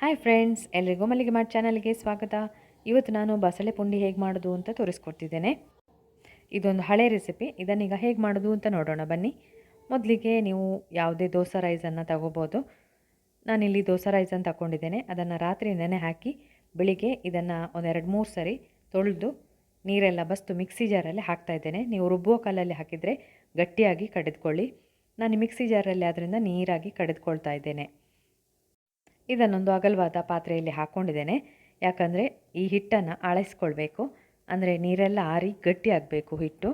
Hi friends ಎಲ್ರಿಗೂ ಮಲ್ಲಿಗೆ ಮಾಡಿ ಚಾನಲ್ಗೆ ಸ್ವಾಗತ. ಇವತ್ತು ನಾನು ಬಸಳೆ ಪುಂಡಿ ಹೇಗೆ ಮಾಡೋದು ಅಂತ ತೋರಿಸ್ಕೊಡ್ತಿದ್ದೇನೆ. ಇದೊಂದು ಹಳೆ ರೆಸಿಪಿ ಇದನ್ನೀಗ ಹೇಗೆ ಮಾಡೋದು ಅಂತ ನೋಡೋಣ ಬನ್ನಿ. ಮೊದಲಿಗೆ ನೀವು ಯಾವುದೇ ದೋಸೆ ರೈಸನ್ನು ತಗೋಬೋದು. ನಾನಿಲ್ಲಿ ದೋಸೆ ರೈಸನ್ನು ತಗೊಂಡಿದ್ದೇನೆ ಅದನ್ನು ರಾತ್ರಿ ನೆನೆ ಹಾಕಿ, ಬೆಳಿಗ್ಗೆ ಇದನ್ನು ಒಂದೆರಡು ಮೂರು ಸರಿ ತೊಳೆದು ನೀರೆಲ್ಲ ಬಸ್ತು ಮಿಕ್ಸಿ ಜಾರಲ್ಲಿ ಹಾಕ್ತಾಯಿದ್ದೇನೆ ನೀವು ರುಬ್ಬುವ ಕಾಲಲ್ಲಿ ಹಾಕಿದರೆ ಗಟ್ಟಿಯಾಗಿ ಕಡಿದುಕೊಳ್ಳಿ. ನಾನು ಮಿಕ್ಸಿ ಜಾರಲ್ಲಿ ಅದರಿಂದ ನೀರಾಗಿ ಕಡಿದುಕೊಳ್ತಾ ಇದ್ದೇನೆ. ಇದನ್ನೊಂದು ಅಗಲವಾದ ಪಾತ್ರೆಯಲ್ಲಿ ಹಾಕ್ಕೊಂಡಿದ್ದೇನೆ ಯಾಕಂದರೆ ಈ ಹಿಟ್ಟನ್ನು ಆಳೈಸ್ಕೊಳ್ಬೇಕು ಅಂದರೆ ನೀರೆಲ್ಲ ಆರಿ ಗಟ್ಟಿಯಾಗಬೇಕು ಹಿಟ್ಟು.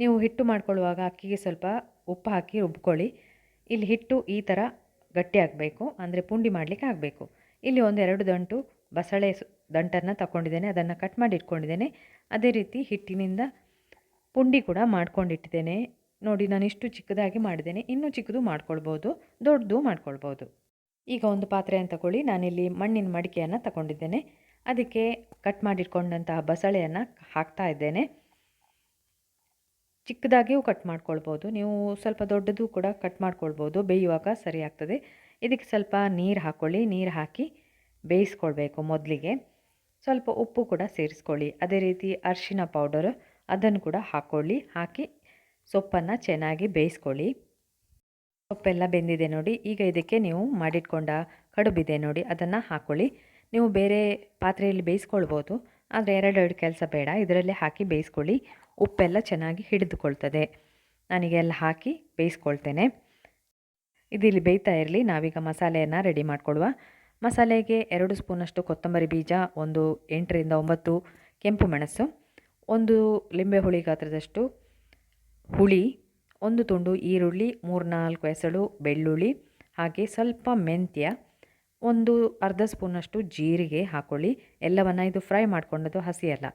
ನೀವು ಹಿಟ್ಟು ಮಾಡ್ಕೊಳ್ಳುವಾಗ ಅಕ್ಕಿಗೆ ಸ್ವಲ್ಪ ಉಪ್ಪು ಹಾಕಿ ರುಬ್ಕೊಳ್ಳಿ. ಇಲ್ಲಿ ಹಿಟ್ಟು ಈ ಥರ ಗಟ್ಟಿಯಾಗಬೇಕು. ಅಂದರೆ ಪುಂಡಿ ಮಾಡಲಿಕ್ಕೆ ಆಗಬೇಕು. ಇಲ್ಲಿ ಒಂದೆರಡು ದಂಟು ಬಸಳೆ ದಂಟನ್ನು ತಗೊಂಡಿದ್ದೇನೆ ಅದನ್ನು ಕಟ್ ಮಾಡಿ ಇಟ್ಕೊಂಡಿದ್ದೇನೆ. ಅದೇ ರೀತಿ ಹಿಟ್ಟಿನಿಂದ ಪುಂಡಿ ಕೂಡ ಮಾಡ್ಕೊಂಡಿಟ್ಟಿದ್ದೇನೆ. ನೋಡಿ ನಾನು ಇಷ್ಟು ಚಿಕ್ಕದಾಗಿ ಮಾಡಿದ್ದೇನೆ. ಇನ್ನೂ ಚಿಕ್ಕದು ಮಾಡ್ಕೊಳ್ಬೋದು, ದೊಡ್ಡದು ಮಾಡ್ಕೊಳ್ಬೋದು. ಈಗ ಒಂದು ಪಾತ್ರೆಯನ್ನು ತಗೊಳ್ಳಿ. ನಾನಿಲ್ಲಿ ಮಣ್ಣಿನ ಮಡಿಕೆಯನ್ನು ತಗೊಂಡಿದ್ದೇನೆ. ಅದಕ್ಕೆ ಕಟ್ ಮಾಡಿಟ್ಕೊಂಡಂತಹ ಬಸಳೆಯನ್ನು ಹಾಕ್ತಾ ಇದ್ದೇನೆ. ಚಿಕ್ಕದಾಗಿಯೂ ಕಟ್ ಮಾಡ್ಕೊಳ್ಬೋದು. ನೀವು ಸ್ವಲ್ಪ ದೊಡ್ಡದು ಕೂಡ ಕಟ್ ಮಾಡ್ಕೊಳ್ಬೋದು. ಬೇಯುವಾಗ ಸರಿ ಇದಕ್ಕೆ ಸ್ವಲ್ಪ ನೀರು ಹಾಕ್ಕೊಳ್ಳಿ ನೀರು ಹಾಕಿ ಬೇಯಿಸ್ಕೊಳ್ಬೇಕು ಮೊದಲಿಗೆ. ಸ್ವಲ್ಪ ಉಪ್ಪು ಕೂಡ ಸೇರಿಸ್ಕೊಳ್ಳಿ. ಅದೇ ರೀತಿ ಅರಿಶಿನ ಪೌಡರ್ ಅದನ್ನು ಕೂಡ ಹಾಕ್ಕೊಳ್ಳಿ ಹಾಕಿ ಸೊಪ್ಪನ್ನು ಚೆನ್ನಾಗಿ ಬೇಯಿಸ್ಕೊಳ್ಳಿ. ಸೊಪ್ಪೆಲ್ಲ ಬೆಂದಿದೆ ನೋಡಿ. ಈಗ ಇದಕ್ಕೆ ನೀವು ಮಾಡಿಟ್ಕೊಂಡ ಕಡುಬಿದೆ ನೋಡಿ, ಅದನ್ನು ಹಾಕ್ಕೊಳ್ಳಿ ನೀವು ಬೇರೆ ಪಾತ್ರೆಯಲ್ಲಿ ಬೇಯಿಸ್ಕೊಳ್ಬೋದು, ಆದರೆ ಎರಡೆರಡು ಕೆಲಸ ಬೇಡ. ಇದರಲ್ಲೇ ಹಾಕಿ ಬೇಯಿಸ್ಕೊಳ್ಳಿ. ಉಪ್ಪೆಲ್ಲ ಚೆನ್ನಾಗಿ ಹಿಡಿದುಕೊಳ್ತದೆ. ನಾನೀಗೆಲ್ಲ ಹಾಕಿ ಬೇಯಿಸ್ಕೊಳ್ತೇನೆ. ಇದಿಲ್ಲಿ ಬೇಯ್ತಾ ಇರಲಿ. ನಾವೀಗ ಮಸಾಲೆಯನ್ನು ರೆಡಿ ಮಾಡಿಕೊಳ್ಳುವ ಮಸಾಲೆಗೆ ಎರಡು ಸ್ಪೂನಷ್ಟು ಕೊತ್ತಂಬರಿ ಬೀಜ, ಒಂದು ಎಂಟರಿಂದ ಒಂಬತ್ತು ಕೆಂಪು ಮೆಣಸು, ಒಂದು ಲಿಂಬೆ ಹುಳಿ ಗಾತ್ರದಷ್ಟು ಹುಳಿ ಒಂದು ತುಂಡು ಈರುಳ್ಳಿ, ಮೂರ್ನಾಲ್ಕು ಎಸಳು ಬೆಳ್ಳುಳ್ಳಿ, ಹಾಗೆ ಸ್ವಲ್ಪ ಮೆಂತ್ಯ, ಒಂದು ಅರ್ಧ ಸ್ಪೂನಷ್ಟು ಜೀರಿಗೆ ಹಾಕ್ಕೊಳ್ಳಿ ಎಲ್ಲವನ್ನು ಇದು ಫ್ರೈ ಮಾಡ್ಕೊಂಡದ್ದು ಹಸಿಯಲ್ಲ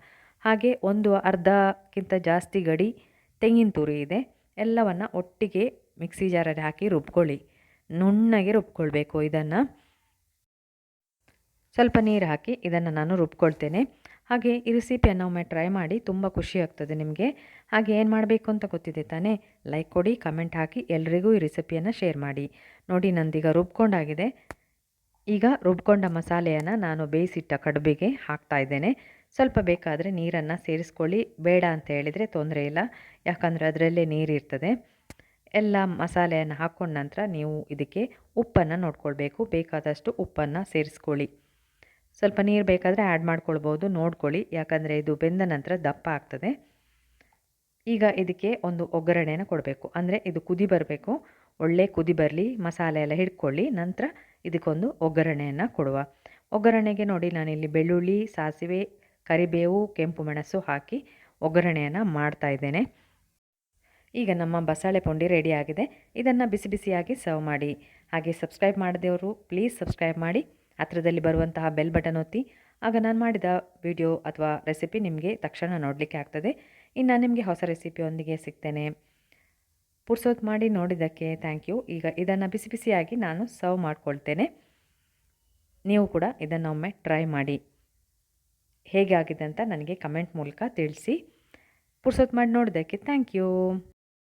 ಹಾಗೆ ಒಂದು ಅರ್ಧಕ್ಕಿಂತ ಜಾಸ್ತಿ ಗಡಿ ತೆಂಗಿನ ತುರಿ ಇದೆ. ಎಲ್ಲವನ್ನು ಒಟ್ಟಿಗೆ ಮಿಕ್ಸಿ ಜಾರಲ್ಲಿ ಹಾಕಿ ರುಬ್ಕೊಳ್ಳಿ. ನುಣ್ಣಗೆ ರುಬ್ಕೊಳ್ಬೇಕು ಇದನ್ನು. ಸ್ವಲ್ಪ ನೀರು ಹಾಕಿ ಇದನ್ನು ನಾನು ರುಬ್ಕೊಳ್ತೇನೆ. ಹಾಗೆ ಈ ರೆಸಿಪಿಯನ್ನು ಒಮ್ಮೆ ಟ್ರೈ ಮಾಡಿ ತುಂಬ ಖುಷಿ ಆಗ್ತದೆ ನಿಮಗೆ. ಹಾಗೆ ಏನು ಮಾಡಬೇಕು ಅಂತ ಗೊತ್ತಿದೆ ತಾನೇ? ಲೈಕ್ ಕೊಡಿ ಕಮೆಂಟ್ ಹಾಕಿ, ಎಲ್ರಿಗೂ ಈ ರೆಸಿಪಿಯನ್ನು ಶೇರ್ ಮಾಡಿ. ನೋಡಿ, ನಂದೀಗ ರುಬ್ಕೊಂಡಾಗಿದೆ. ಈಗ ರುಬ್ಕೊಂಡ ಮಸಾಲೆಯನ್ನು ನಾನು ಬೇಯಿಸಿಟ್ಟ ಕಡುಬಿಗೆ ಹಾಕ್ತಾ ಇದ್ದೇನೆ. ಸ್ವಲ್ಪ ಬೇಕಾದರೆ ನೀರನ್ನು ಸೇರಿಸ್ಕೊಳ್ಳಿ. ಬೇಡ ಅಂತ ಹೇಳಿದರೆ ತೊಂದರೆ ಇಲ್ಲ. ಯಾಕಂದರೆ ಅದರಲ್ಲೇ ನೀರಿರ್ತದೆ ಎಲ್ಲ ಮಸಾಲೆಯನ್ನು ಹಾಕ್ಕೊಂಡ ನಂತರ ನೀವು ಇದಕ್ಕೆ ಉಪ್ಪನ್ನು ನೋಡ್ಕೊಳ್ಬೇಕು. ಬೇಕಾದಷ್ಟು ಉಪ್ಪನ್ನು ಸೇರಿಸ್ಕೊಳ್ಳಿ. ಸ್ವಲ್ಪ ನೀರು ಬೇಕಾದರೆ ಆ್ಯಡ್ ಮಾಡ್ಕೊಳ್ಬೋದು, ನೋಡ್ಕೊಳ್ಳಿ. ಯಾಕಂದರೆ ಇದು ಬೆಂದ ನಂತರ ದಪ್ಪ ಆಗ್ತದೆ. ಈಗ ಇದಕ್ಕೆ ಒಂದು ಒಗ್ಗರಣೆನ ಕೊಡಬೇಕು. ಅಂದರೆ ಇದು ಕುದಿ ಬರಬೇಕು. ಒಳ್ಳೆ ಕುದಿ ಬರಲಿ, ಮಸಾಲೆ ಎಲ್ಲ ಹಿಡ್ಕೊಳ್ಳಿ, ನಂತರ ಇದಕ್ಕೊಂದು ಒಗ್ಗರಣೆಯನ್ನು ಕೊಡುವ. ಒಗ್ಗರಣೆಗೆ ನೋಡಿ, ನಾನಿಲ್ಲಿ ಬೆಳ್ಳುಳ್ಳಿ, ಸಾಸಿವೆ, ಕರಿಬೇವು, ಕೆಂಪು ಮೆಣಸು ಹಾಕಿ ಒಗ್ಗರಣೆಯನ್ನು ಮಾಡ್ತಾ ಇದ್ದೇನೆ. ಈಗ ನಮ್ಮ ಬಸಳೆ ಪುಂಡಿ ರೆಡಿಯಾಗಿದೆ ಇದನ್ನು ಬಿಸಿ ಬಿಸಿಯಾಗಿ ಸರ್ವ್ ಮಾಡಿ. ಹಾಗೆ ಸಬ್ಸ್ಕ್ರೈಬ್ ಮಾಡಿದವರು ಪ್ಲೀಸ್ ಸಬ್ಸ್ಕ್ರೈಬ್ ಮಾಡಿ. ಹತ್ರದಲ್ಲಿ ಬರುವಂತಹ ಬೆಲ್ ಬಟನ್ ಒತ್ತಿ, ಆಗ ನಾನು ಮಾಡಿದ ವಿಡಿಯೋ ಅಥವಾ ರೆಸಿಪಿ ನಿಮಗೆ ತಕ್ಷಣ ನೋಡಲಿಕ್ಕೆ ಆಗ್ತದೆ. ಇನ್ನು ನಿಮಗೆ ಹೊಸ ರೆಸಿಪಿಯೊಂದಿಗೆ ಸಿಗ್ತೇನೆ. ಪುರ್ಸೋತ್ ಮಾಡಿ ನೋಡಿದ್ದಕ್ಕೆ ಥ್ಯಾಂಕ್ ಯು ಈಗ ಇದನ್ನು ಬಿಸಿ ಬಿಸಿಯಾಗಿ ನಾನು ಸರ್ವ್ ಮಾಡಿಕೊಳ್ತೇನೆ. ನೀವು ಕೂಡ ಇದನ್ನು ಒಮ್ಮೆ ಟ್ರೈ ಮಾಡಿ. ಹೇಗೆ ಆಗಿದೆ ಅಂತ ನನಗೆ ಕಮೆಂಟ್ ಮೂಲಕ ತಿಳಿಸಿ. ಪುರ್ಸೋತ್ ಮಾಡಿ ನೋಡಿದ್ದಕ್ಕೆ ಥ್ಯಾಂಕ್ ಯು